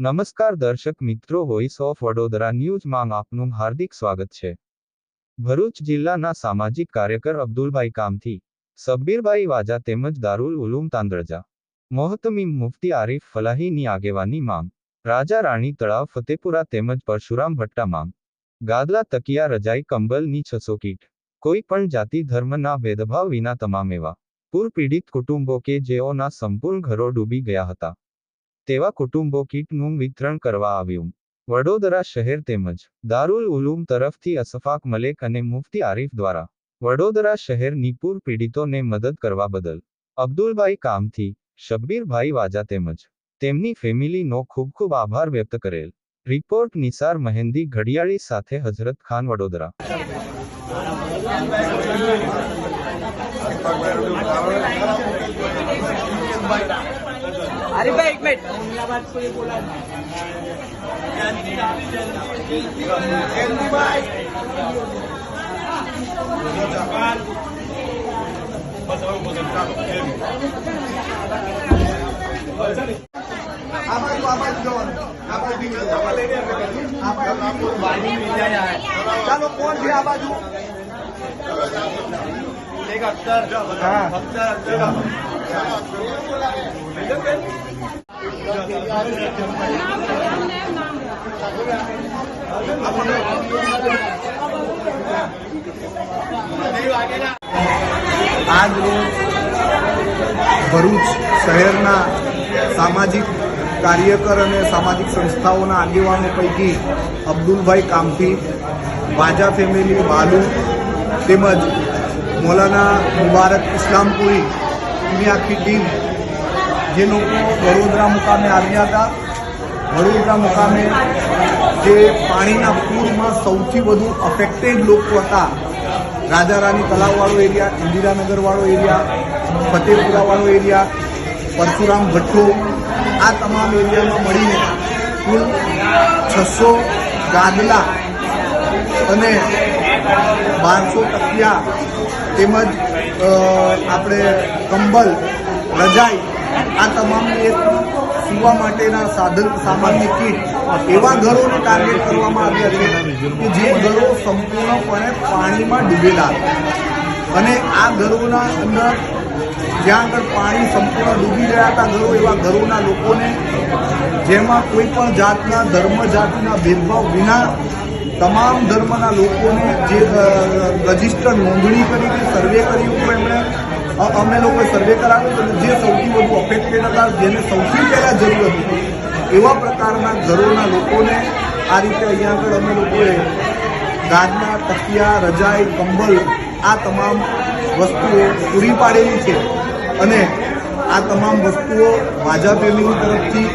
નમસ્કાર દર્શક મિત્રો વોઇસ ઓફ વડોદરા ન્યૂઝમાં આપનું હાર્દિક સ્વાગત છે. ભરૂચ જિલ્લાના સામાજિક કાર્યકર અબ્દુલભાઈ કામથી, સબ્બીરભાઈ વાજા તેમજ દારૂલ ઉલુમ તાંદ્રજા, મોહતમીમ મુફતી આરીફ ફલાહીની આગેવાની માંગ, રાજા રાણી તળાવ ફતેપુરા તેમજ પરશુરામ ભટ્ટા માંગ, ગાદલા તકિયા રજાઈ કંબલની છસો કીટ, કોઈ પણ જાતિ ધર્મના ભેદભાવ વિના તમામ એવા પૂર પીડિત કુટુંબો કે જેઓના સંપૂર્ણ ઘરો ડૂબી ગયા હતા. તેવા કુટુંબો કીટનું વિતરણ કરવા આવ્યું. વડોદરા શહેર તેમજ દારૂલ ઉલૂમ તરફથી અસફાક મલેક અને મુફતી આરીફ દ્વારા વડોદરા શહેરની પૂર પીડિતોને મદદ કરવા બદલ અબ્દુલભાઈ કામથી, શબ્બીરભાઈ વાજા તેમજ તેમની ફેમિલીનો ખૂબ ખૂબ આભાર વ્યક્ત કરેલ. રિપોર્ટ નિસાર મહેંદી ઘડિયાળી સાથે હઝરત ખાન વડોદરા. अरे હરીભાઈ એક મિનિટ ચાલો કોણ છે આ બાજુ? એક અક્ષર અક્ષર અક્ષર. આજ રોજ ભરૂચ શહેરના સામાજિક કાર્યકર અને સામાજિક સંસ્થાઓના આગેવાનો પૈકી અબ્દુલભાઈ કામથી, વાજા ફેમિલી, વાલુ તેમજ મૌલાના મુબારક ઇસ્લામપુરી એની આખી ટીમ જે લોકો વડોદરા મુકામે આવ્યા હતા. વડોદરા મુકામે જે પાણીના પૂરમાં સૌથી વધુ અફેક્ટેડ લોકો હતા. રાજા રાણી તલાવવાળો એરિયા, ઇન્દિરાનગરવાળો એરિયા, ફતેપુરાવાળો એરિયા, પરશુરામ ભઠ્ઠો આ તમામ એરિયામાં મળીને કુલ છસો ગાદલા અને બારસો ટકિયા તેમજ આપણે કંબલ રજાઈ આ તમામ સુવા માટેના સાધન સામાન્ય કીટ એવા ઘરોને ટાર્ગેટ કરવામાં આવ્યા છે કે જે ઘરો સંપૂર્ણપણે પાણીમાં ડૂબેલા અને આ ઘરોના અંદર જ્યાં આગળ પાણી સંપૂર્ણ ડૂબી ગયા હતા ઘરો, એવા ઘરોના લોકોને જેમાં કોઈ પણ જાતના ધર્મ જાતિના ભેદભાવ વિના તમામ ધર્મના લોકોને જે રજિસ્ટર નોંધણી કરી કે સર્વે કર્યું હતું એમણે અ- અમે લોકોએ સર્વે કરાવ્યો અને જે સૌથી વધુ અફેક્ટેડ હતા, જેને સૌથી પહેલાં જરૂર હતી એવા પ્રકારના ઘરોના લોકોને આ રીતે અહીંયા આગળ અમે લોકોએ ગાદના, તકિયા, રજાઈ, કંબલ, આ તમામ વસ્તુઓ પૂરી પાડેલી છે અને આ તમામ વસ્તુઓ વાજા તરફથી